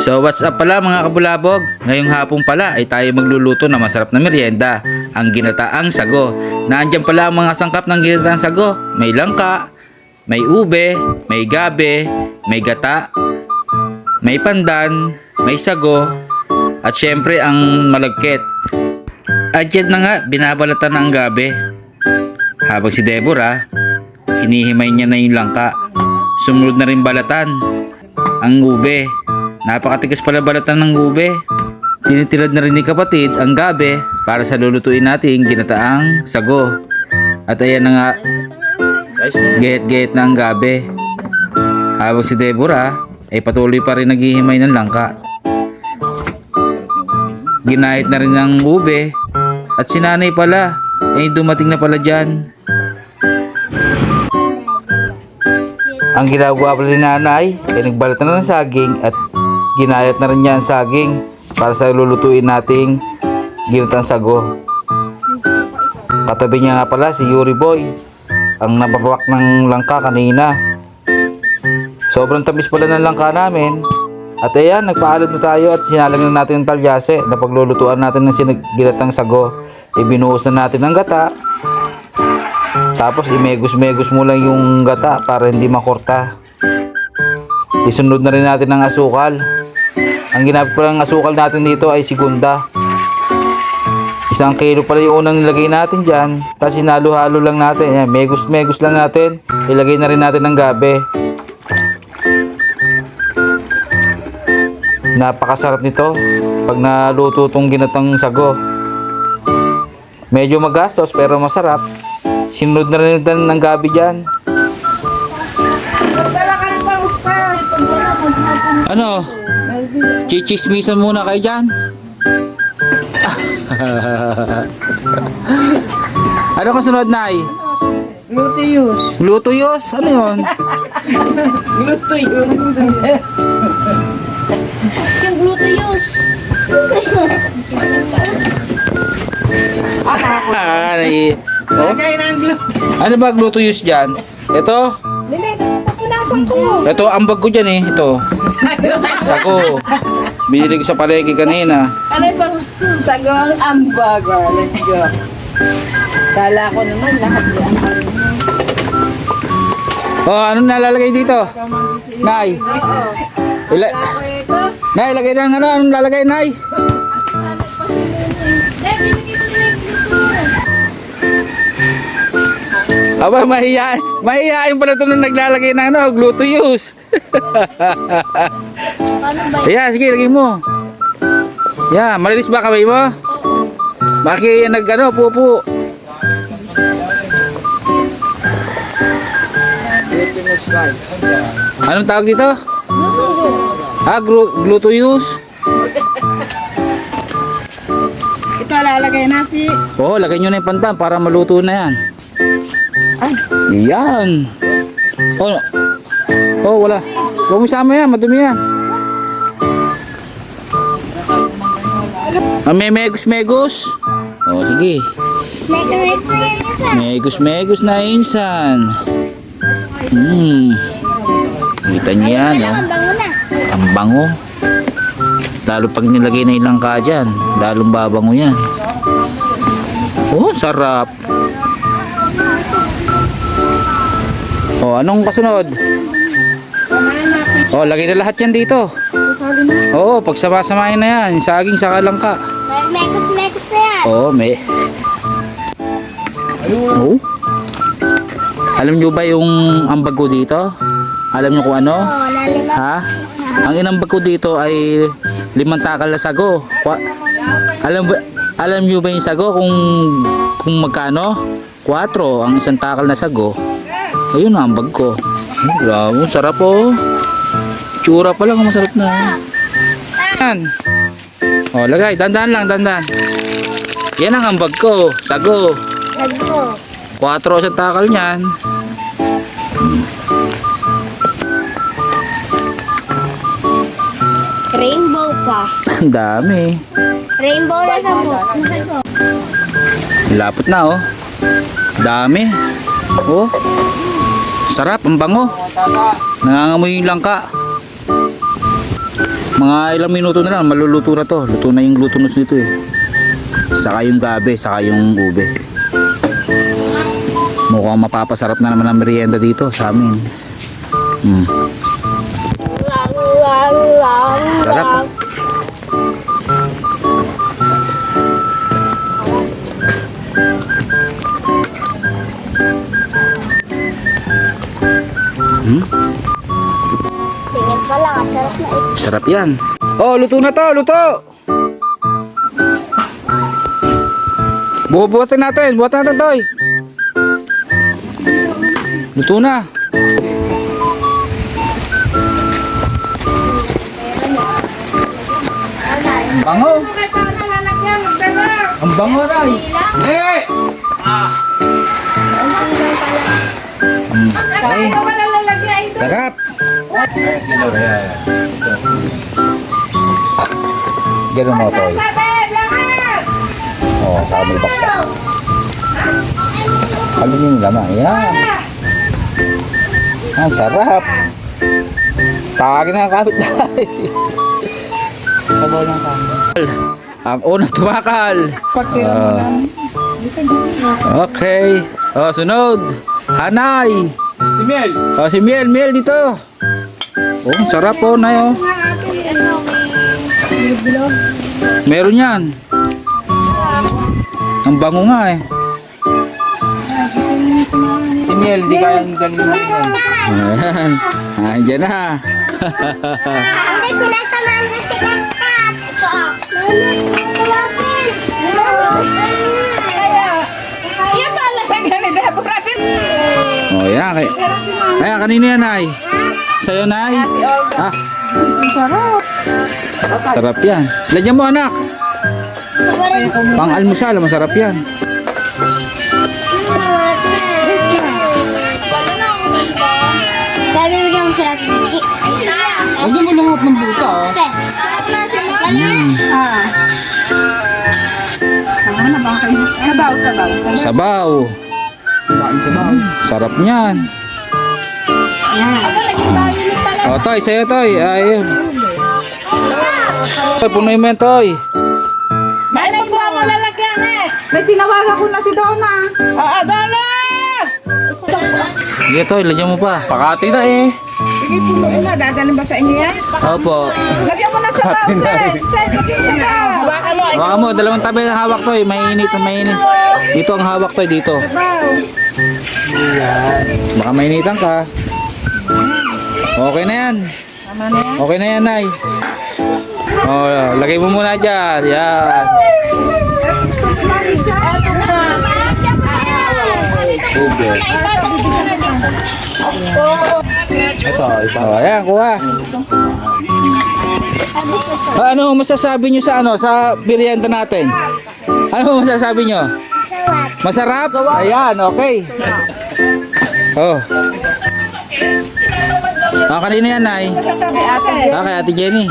So what's up pala mga kabulabog? Ngayong hapon pala ay tayo magluluto ng masarap na merienda, ang ginataang sago. Nandiyan pala ang mga sangkap ng ginataang sago. May langka, may ube, may gabe, may gata, may pandan, may sago, at syempre ang malagkit. At yan na nga, binabalatan na ang gabi. Habang si Deborah, hinihimay niya na yung langka. Sumunod na rin balatan. Ang ube. Napakatigas pala balatan ng ube. Tinitilad na rin ni kapatid ang gabi para sa lulutuin nating ginataang sago. At ayan na nga, gayet-gayet na ang gabi. Habang si Deborah ay patuloy pa rin naghihimay ng langka. Ginahit na rin ng ube at si nanay pala ay dumating na pala dyan. Ang ginagawa pala ni nanay ay nagbalat na ng saging at ginayat na rin niya ang saging para sa lulutuin nating ginatang sago. Katabi niya nga pala si Yuri Boy ang napapawak ng langka kanina. Sobrang tamis pala ng langka namin. At ayan, nagpaalam na tayo at sinalang na natin ang talyase na paglulutuan natin ng sinag- ginatang sago. Ibinuhos na natin ang gata tapos imegos-megos mo lang yung gata para hindi makorta. Isunod na rin natin ang asukal. Ang ginamit pala ng asukal natin dito ay segunda. Isang kilo pala yung unang nilagay natin dyan. Tapos hinalo-halo lang natin. Yan, megos-megos lang natin. Ilagay na rin natin ng gabi. Napakasarap nito pag naluto tong ginatang sago. Medyo magastos pero masarap. Sinunod na rin natin ng gabi dyan. Ano? Chichismisan muna kayo dyan. ano kasunod, Nay? Gluteus. Glutuyos? Ano yun? Gluteus. Yung gluteus. Ah, nai- oh? Ano ba glutuyos dyan? Ito? Linis, papunasan ko. Ito, ambag ko dyan eh. Ito. Sako. Binili ko sa palengke kanina. Ano yung pag sagong ambaga? Let's go. Kala ko naman lahat yan. Oh, ano nalalagay dito? Nay. Ila Ako ito. Nay, lagay na ano, anong lalagay, Nay? Aba, mahiya, mahihain pala ito na naglalagay ng ano, glutuyos. Ayan, sige, lagay mo. Yan, malinis ba kamay mo? Bakit nag ano, pupo? Anong tawag dito? Ah, glu- glutuyos. Ito lalagay na si... Oo, lagay nyo na yung pandan para maluto na yan. Ay, Yan. Oh, oh wala. Huwag mo isama yan, madumi yan. Ah, may megos-megos. Oh, sige. Next na insan. Hmm. Kita niyo yan, oh. Ang bango na. Ang bango. Lalo pag nilagay na ilang ka dyan, lalong babango yan. Oh, sarap. Oh, anong kasunod? Oh, lagay na lahat yan dito. Oo, pagsama-samahin na yan. Saging saka lang ka. Mekos-mekos na yan. Oo, may. Oh. Alam nyo ba yung ambag ko dito? Alam nyo kung ano? Oh, lalima. Ha? Ang inambag ko dito ay limang takal na sago. Kwa- alam ba, alam niyo ba yung sago kung kung magkano? 4 ang isang takal na sago. Ayun ang ambag ko. Grabe, sarap oh. Tsura pa lang masarap na. Yan. Oh, lagay, dandan lang, dandan. Yan ang ambag ko, sago. Sago. 4 sa takal niyan. Rainbow pa. Ang dami. Rainbow na sa mo. Lapot na oh. Dami. Oh. Sarap, ang bango. Nangangamoy yung langka. Mga ilang minuto na lang, maluluto na to. Luto na yung glutinous nito eh. Saka yung gabi, saka yung ube. Mukhang mapapasarap na naman ang merienda dito sa amin. Mm. Sarap. Hmm? Pa lang, sarap na ito. Sarap yan. Oh, luto na to, luto. Bubuhatin natin, buhatin natin toy. Luto na. Bango. Ang bango ray. Eh! Ah. Mm. Ay, sarap. Ganun mo to. Oh, kami baksa. Ano yung laman? Yan. Ang sarap. Tawagin na kapit bahay. Sabaw ng kami. Ang unang tumakal. Ah. lang. Okay. Oh, sunod. Hanay. Si Mel. Oh, si Miel, Miel dito. Oh, ang sarap po na yun. Meron yan. Ang bango nga eh. Si Miel, di kayang galing na yan. Ayan. Andiyan na. Hindi sinasamahan na Kay... Ayan, kanino yan, Nay? Sa'yo, Nay? Ah, Sarap. sarap yan. Lagyan mo, anak. Pang almusal, masarap yan. Sabi mo mo sila. Lagyan mo lahat ng buta, oh. Mm. Ah. Sabaw, sabaw. Sabaw. Sarap niyan. O, Toy, sa'yo, Toy. Ayun. Toy, punoy mo yan, Toy. May nagkuha mo lalagyan eh. May tinawagan ko na si Donna. Oo, Donna! Sige, Toy, lagyan mo pa. Pakati na eh. Sige, punuin na. Dadalhin ba sa inyo yan? Opo. Lagyan mo na sa baw, Sen. Sen, lagyan sa baw. Hawakan mo. Baka mo, dalawang tabi ang hawak, Toy. Mainit, mainit. Dito ang hawak, Toy, dito. Baw. Baka mainitan ka. Okay na yan. Okay na yan, Nay. O, lagay mo muna dyan. Yan. Ube. Ito, ito. O, ayan, kuha. Ah, Ano masasabi nyo sa ano sa merienda natin? Ano masasabi nyo? Masarap. Ayan, okay. Oh. Ah, kanina yan, Nay. Ah, kay Ate Jenny.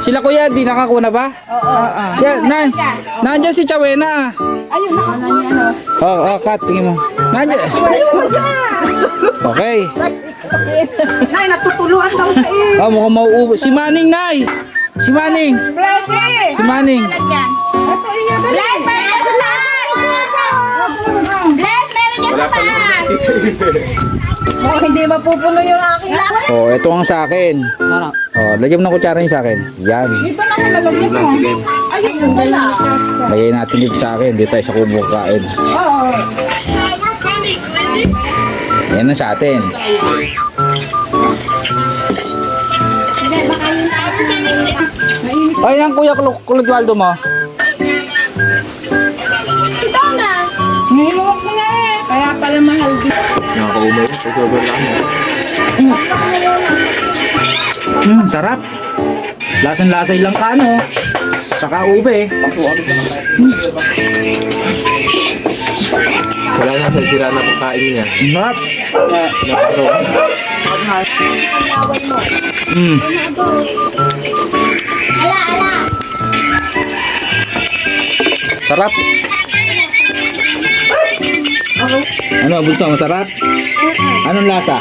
Sila kuya, di nakakuha na ba? Oo. Siya, nan, nandiyan si Chawena ah. Ayun, nakana niya ano. Oh, oh, cut, tingin mo. Nandiyan. Okay. Nay, natutuluan daw sa iyo. Oh, mukhang mauubo. Si Manning, Nay. Si Manning. Blessing! Si Manning. Ito iyo, mapupuno yung aking lap. Oh, ito ang sa akin. Oh, lagyan mo ng kutsara yung sa akin. Yan. Di ba naman nalagyan mo? Ayun, yung dala. Lagyan natin dito sa akin. Dito tayo sa kubo kain. Oo. Yan ang sa atin. Ay, yan kuya Kul- Kulitwaldo mo. Hmm, sarap. Lasan-lasay lang ka, ano? Saka ube. Wala na sa sira na pagkain niya. Sarap. Napasok. Hmm. Ala, Sarap. Ano, gusto? Masarap? Anong lasa?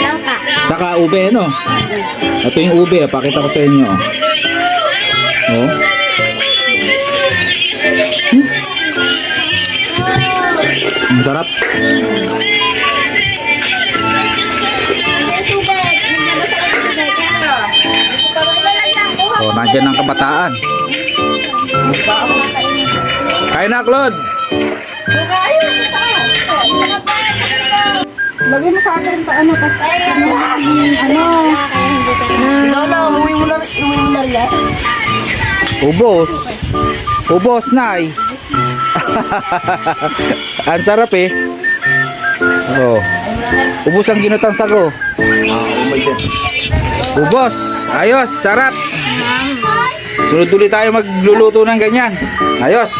Langka. Saka ube, ano? Ito yung ube, ah. pakita ko sa inyo. Oh. Oh. Ang sarap. May tubig. Nabasa ko yung tubig. Ito lang lang. Kuha Oh, mo. nandyan ang kabataan. Kain na, Claude. Lagay mo sa akin pa ano pa. Ano? Ikaw na, umuwi mo na, umuwi mo na rin. Ubos. Ubos, Nay. ang sarap eh. Oh. Ubos ang ginutang sago. Ubos. Ayos, sarap. Sunod ulit tayo magluluto ng ganyan. Ayos.